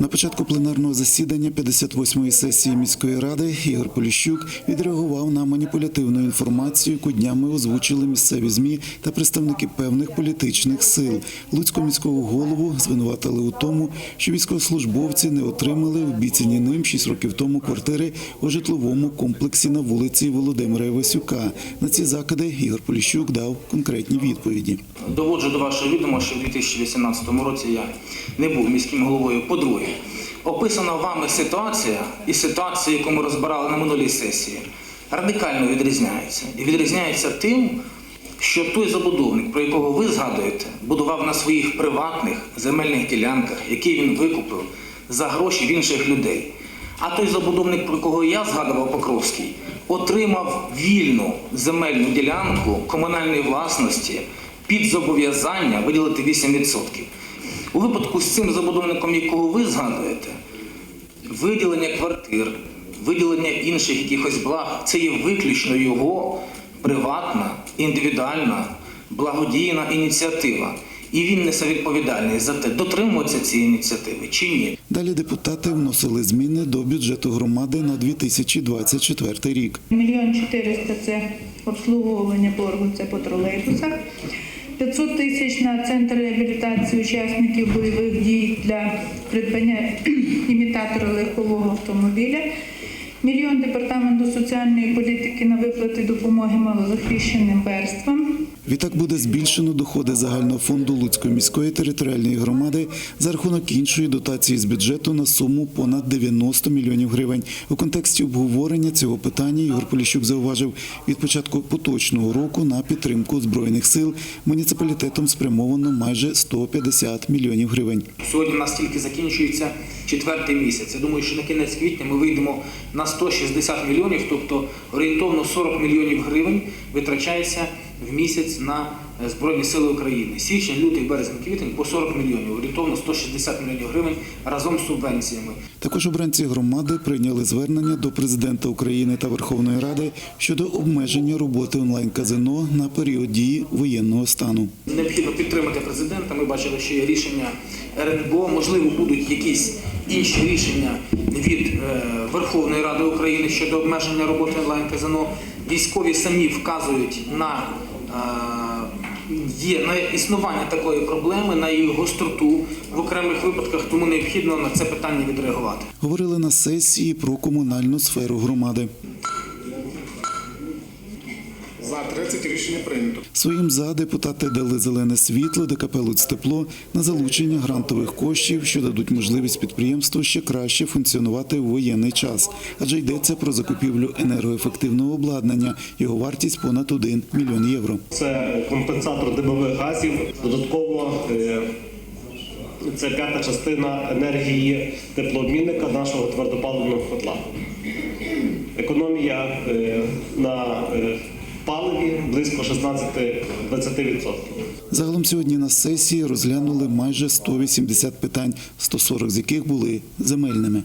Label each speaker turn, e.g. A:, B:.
A: На початку пленарного засідання 58-ї сесії міської ради Ігор Поліщук відреагував на маніпулятивну інформацію, яку днями озвучили місцеві змі та представники певних політичних сил. Луцького міського голову звинуватили у тому, що військовослужбовці не отримали обіцяні ним 6 років тому квартири у житловому комплексі на вулиці Володимира Івасюка. На ці закиди Ігор Поліщук дав конкретні відповіді.
B: Доводжу до вашого відома, що в 2018 році я не був міським головою. По-друге, описана вами ситуація і ситуація, яку ми розбирали на минулій сесії, радикально відрізняється. І відрізняється тим, що той забудовник, про якого ви згадуєте, будував на своїх приватних земельних ділянках, які він викупив за гроші в інших людей. А той забудовник, про кого я згадував Покровський, отримав вільну земельну ділянку комунальної власності під зобов'язання виділити 8%. У випадку з цим забудовником, якого ви згадуєте, виділення квартир, виділення інших якихось благ це є виключно його приватна, індивідуальна, благодійна ініціатива. І він несе відповідальність за те, дотримується цієї ініціативи чи ні.
A: Далі депутати вносили зміни до бюджету громади на 2024 рік.
C: Мільйон 400 – це обслуговування боргу, це по тролейбусах. 500 тисяч на центр реабілітації учасників бойових дій для придбання імітатора легкового автомобіля. Мільйон департаменту соціальної політики на виплати допомоги малозахищеним верствам.
A: Відтак буде збільшено доходи загального фонду Луцької міської територіальної громади за рахунок іншої дотації з бюджету на суму понад 90 мільйонів гривень. У контексті обговорення цього питання Ігор Поліщук зауважив, від початку поточного року на підтримку збройних сил муніципалітетом спрямовано майже 150 мільйонів гривень.
B: Сьогодні у нас тільки закінчується четвертий місяць. Я думаю, що на кінець квітня ми вийдемо на 160 мільйонів, тобто орієнтовно 40 мільйонів гривень витрачається в місяць на е, Збройні Сили України. Січень, лютий, березень, квітень по 40 мільйонів, орієнтовно 160 мільйонів гривень разом з субвенціями.
A: Також обранці громади прийняли звернення до президента України та Верховної Ради щодо обмеження роботи онлайн-казино на період дії воєнного стану.
B: Необхідно підтримати президента. Ми бачили, що є рішення РНБО. Можливо, будуть якісь інші рішення від е, Верховної Ради України щодо обмеження роботи онлайн-казино. Військові самі вказують на е, є на існування такої проблеми, на її гостроту в окремих випадках, тому необхідно на це питання відреагувати.
A: Говорили на сесії про комунальну сферу громади.
D: За 30 рішення прийнято.
A: Своїм за депутати дали зелене світло ДКП «Луцтепло» на залучення грантових коштів, що дадуть можливість підприємству ще краще функціонувати у воєнний час, адже йдеться про закупівлю енергоефективного обладнання. Його вартість понад 1 мільйон євро.
E: Це компенсатор димових газів. Додатково е, це п'ята частина енергії теплообмінника нашого твердопаливного котла. Економія е, на е, паливі близько 16-20%.
A: Загалом сьогодні на сесії розглянули майже 180 питань, 140 з яких були земельними.